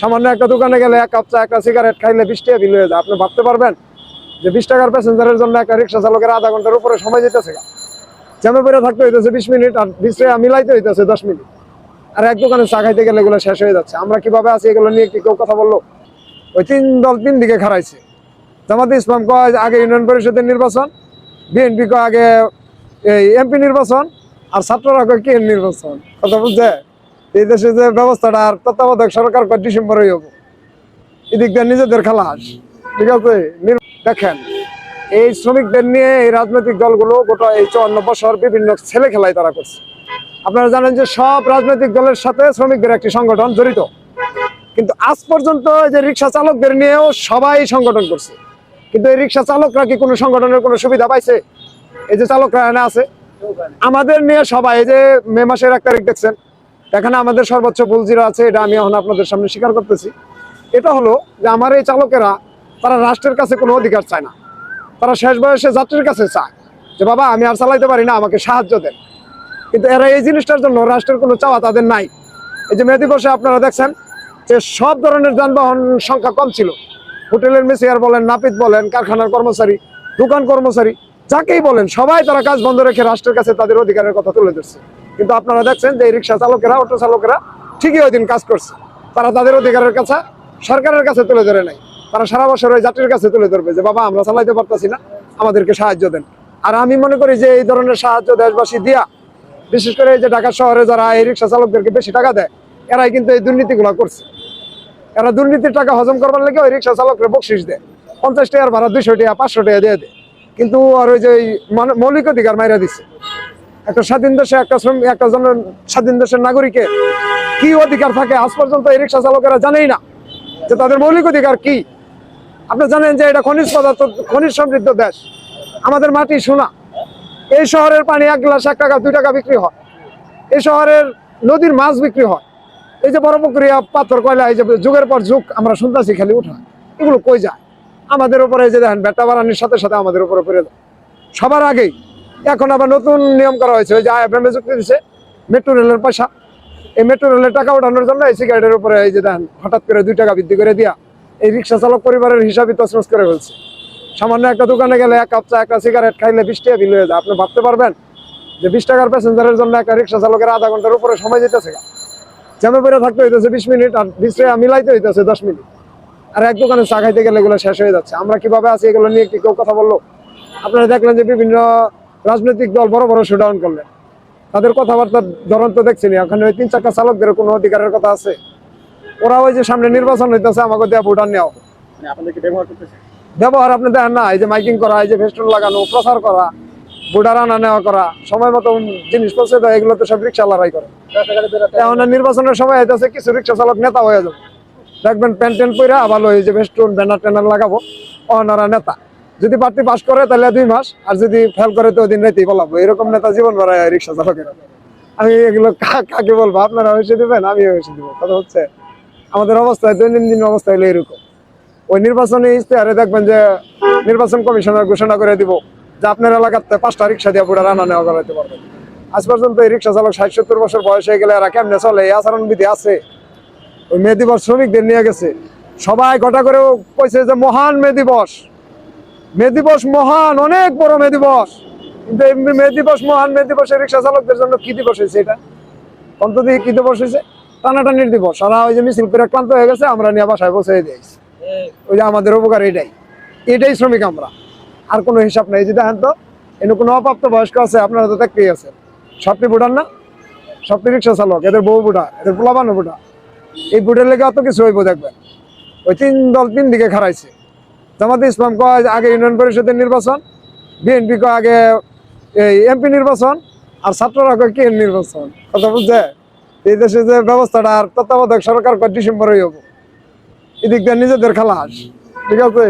সামান্য একটা দোকানে গেলে এক কাপ চা, একটা সিগারেট খাইলে বিশ টাকা বিল হয়ে যায়। আপনি ভাবতে পারবেন যে বিশ টাকার প্যাসেঞ্জারের জন্য একটা রিক্সা চালকের আধা ঘণ্টার উপরে সময় যেতেছে জ্যামে পরে থাকতে হইতেছে বিশ মিনিট আর বিশ টাকা মিলাইতে হইতেছে দশ মিনিট। আর এক দোকানে চা খাইতে গেলে এগুলো শেষ হয়ে যাচ্ছে। আমরা কীভাবে আছি এগুলো নিয়ে কি কেউ কথা বলল? ওই তিন দল তিন দিকে খারাইছে জামাতে ইসলাম কয় আগে ইউনিয়ন পরিষদের নির্বাচন, বিএনপি কয় আগে এই এমপি নির্বাচন, আর ছাত্ররা কয় কে নির্বাচন? কথা বুঝছে? এই দেশে যে ব্যবস্থাটা আর তত্ত্বাবধায়ক সরকার ডিসেম্বরেই হব। এদিক দিয়ে নিজেদের খালাস। ঠিক আছে? দেখেন, এই শ্রমিকদের নিয়ে এই রাজনৈতিক দলগুলো গোটা এই চুয়ান্ন বছর বিভিন্ন ছেলে খেলায় তারা করছে। আপনারা জানেন যে সব রাজনৈতিক দলের সাথে শ্রমিকদের একটি সংগঠন জড়িত। কিন্তু আজ পর্যন্ত এই যে রিক্সা চালকদের নিয়েও সবাই সংগঠন করছে। কিন্তু এই রিক্সা চালকরা কি কোনো সংগঠনের কোনো সুবিধা পাইছে? এই যে চালকরা এখানে আছে। আমাদের নিয়ে সবাই এই যে মে মাসের এক তারিখ দেখছেন এখানে আমাদের সর্বোচ্চ পুলজিরা আছে, এটা আমি এখন আপনাদের সামনে স্বীকার করতেছি। এটা হলো যে আমার এই চালকেরা, তারা রাষ্ট্রের কাছে কোনো অধিকার চায় না। তারা শেষ বয়সে যাত্রীর কাছে চায় যে, বাবা, আমি আর চালাইতে পারি না, আমাকে সাহায্য দেন। কিন্তু এরা এই জিনিসটার জন্য রাষ্ট্রের কোনো চাওয়া তাদের নাই। এই যে মেয়ে বসে আপনারা দেখছেন যে সব ধরনের যানবাহন সংখ্যা কম ছিল। হোটেলের মেসিয়ার বলেন, নাপিত বলেন, কারখানার কর্মচারী, দোকান কর্মচারী, যাকেই বলেন, সবাই তারা কাজ বন্ধ রেখে রাষ্ট্রের কাছে তাদের অধিকারের কথা তুলে ধরছে। কিন্তু আপনারা দেখছেন যে রিক্সা চালকেরা, অটো চালকেরা ঠিকই ওই দিন কাজ করছে। তারা তাদের অধিকারের কাছে, সরকারের কাছে তুলে ধরে নাই। তারা সারা বছর ওই যাত্রীর কাছে তুলে ধরবে যে, বাবা, আমরা চালাইতে পারতাছি না, আমাদেরকে সাহায্য দেন। আর আমি মনে করি যে, এই ধরনের সাহায্য দেশবাসী দিয়া, বিশেষ করে এই যে ঢাকা শহরে যারা এই রিক্সা চালকদেরকে বেশি টাকা দেয়, এরাই কিন্তু এই দুর্নীতিগুলো করছে। এরা দুর্নীতির টাকা হজম করবার লেগে ওই রিক্সা চালকরা বকশিস দেয়। পঞ্চাশ টাকার ভাড়া দুইশো টাকা, পাঁচশো টাকা দিয়ে দেয়। কিন্তু আর ওই যে মৌলিক অধিকার মাইরা দিচ্ছে একটা স্বাধীন দেশে, একটা শ্রমিক একটা জন স্বাধীন দেশের নাগরিকের কি অধিকার থাকে? আজ পর্যন্ত এই রিক্সা চালকেরা জানেই না যে তাদের মৌলিক অধিকার কি। আপনি জানেন যে এটা খনিজ পদার্থ, খনিজ সমৃদ্ধ দেশ। আমাদের মাটি সোনা। এই শহরের পানি এক গ্লাস, এক টাকা, দুই টাকা বিক্রি হয়। এই শহরের নদীর মাছ বিক্রি হয়। এই যে বড় পুকুরিয়া পাথর, কয়লা, এই যে যুগের পর যুগ, আমরা শুনতেছি খালি উঠা। এগুলো কই যায়? আমাদের উপরে যে দেখেন, বেটা বাড়ানির সাথে সাথে আমাদের উপরে পড়ে যায়। সবার আগেই এখন আবার নতুন নিয়ম করা হয়েছে, ওই যে আইএফএম যুক্তি দিচ্ছে মেট্রো রেলের পয়সা। এই মেট্রো রেলের টাকা ওঠানোর জন্য এই সিগারেটের উপরে এই যে দেখেন হঠাৎ করে দুই টাকা বৃদ্ধি করে দিয়া এই রিক্সা চালক পরিবারের হিসাবই তছনছ করে ফেলছে। সামান্য একটা দোকানে গেলে এক কাপ চা, একটা সিগারেট খাইলে বিশ টাকা বিল হয়ে যায়। আপনি ভাবতে পারবেন যে বিশ টাকার প্যাসেঞ্জারের জন্য একটা রিক্সা চালকের আধা ঘণ্টার উপরে সময় যেতেছে জ্যামে পরে থাকতে হইতেছে বিশ মিনিট আর বিশ টাকা মিলাইতে হইতেছে দশ মিনিট। আর এক দোকানে চা খাইতে গেলে এগুলো শেষ হয়ে যাচ্ছে। আমরা কীভাবে আছি এগুলো নিয়ে কি কেউ কথা বলল? আপনারা দেখলেন যে বিভিন্ন রাজনৈতিক দল বড় বড় শোডাউন করলেন তাদের কথাবার্তার ধরন তো দেখছিনি। ওখানে ওই তিন চারটা চালকদের কোনো অধিকারের কথা আছে। ওরা ওই যে সামনে নির্বাচন হইতেছে আমাকে দেওয়া ভোটার নেওয়া। মানে ব্যবহার আপনি দেখেন না এই যে মাইকিং করা এই যে ফেস্টুন লাগানো প্রচার করা ভোটার আনা নেওয়া করা সময় মতো জিনিস পৌঁছে দেয় এগুলো তো সব রিক্সা লড়াই করে। এখন নির্বাচনের সময় হইতেছে কিছু রিক্সা চালক নেতা হয়ে যাবে। দেখবেন প্যান্ট ট্যান্ট পরে আবার ওই যে ভেস্টুন ব্যানার ট্যানার লাগাবো অনারা নেতা। যদি প্রার্থী পাস করে, তাহলে দুই মাস, আর যদি ফেল করে, তো দিন রাইতেই বলাবো এরকম নেতা জীবন ভরা রিক্সা চালকের। আমি এগুলো কাকে বলব? আপনারা হয়েছে দেবেন আমি হয়েছে দেবো। কথা হচ্ছে, আমাদের অবস্থা, দৈনন্দিন অবস্থা হলো এরকম। ওই নির্বাচনী ইশতেহারে দেখবেন যে নির্বাচন কমিশনার ঘোষণা করে দিব যে আপনার এলাকাতে পাঁচটা রিক্সা দিয়ে পুরো রান্না নেওয়া করাইতে পারবেন। আজ পর্যন্ত এই রিক্সা চালক ষাট সত্তর বছর বয়স হয়ে গেলে এরা কেমনে চলে? এই আচরণ বিধি আছে? ওই মে দিবস শ্রমিকদের নিয়ে গেছে। সবাই ঘটা করে কইছে যে মহান মে দিবস মে দিবস মহান, অনেক বড় মে দিবস। কিন্তু মে দিবস মহান, মে দিবসে রিক্সা চালকদের জন্য কি দিবস হয়েছে এটা? অন্তত কি দিবস হয়েছে? টানাটানির দিবস। ওরা ওই যে মিছিল করে ক্লান্ত হয়ে গেছে, আমরা নিয়ে বাসায় বসে দিয়েছি ওই যে আমাদের উপকার এটাই। এটাই শ্রমিক আমরা। আর কোনো হিসাব নেই। যে দেখেন তো, এনে কোনো অপ্রাপ্ত বয়স্ক আছে, আপনারা তো দেখতেই আছে সবটি বুটার না? সবটি রিক্সা চালক, এদের বউ বুটা এদের পোলাবানো বুটা এই বুটের লেগে অত কিছু হইব দেখবেন। ওই তিন দল তিন দিকে খারাইছে জামাতে ইসলাম কয় আগে ইউনিয়ন পরিষদের নির্বাচন, বিএনপি কয় আগে এই এমপি নির্বাচন, আর ছাত্ররা কয় কে নির্বাচন। কথা বুঝছে? এই দেশে যে ব্যবস্থাটা আর তত্ত্বাবধায়ক সরকার কয় ডিসেম্বরেই হব। এদিক দিয়ে নিজেদের খালাস। ঠিক আছে?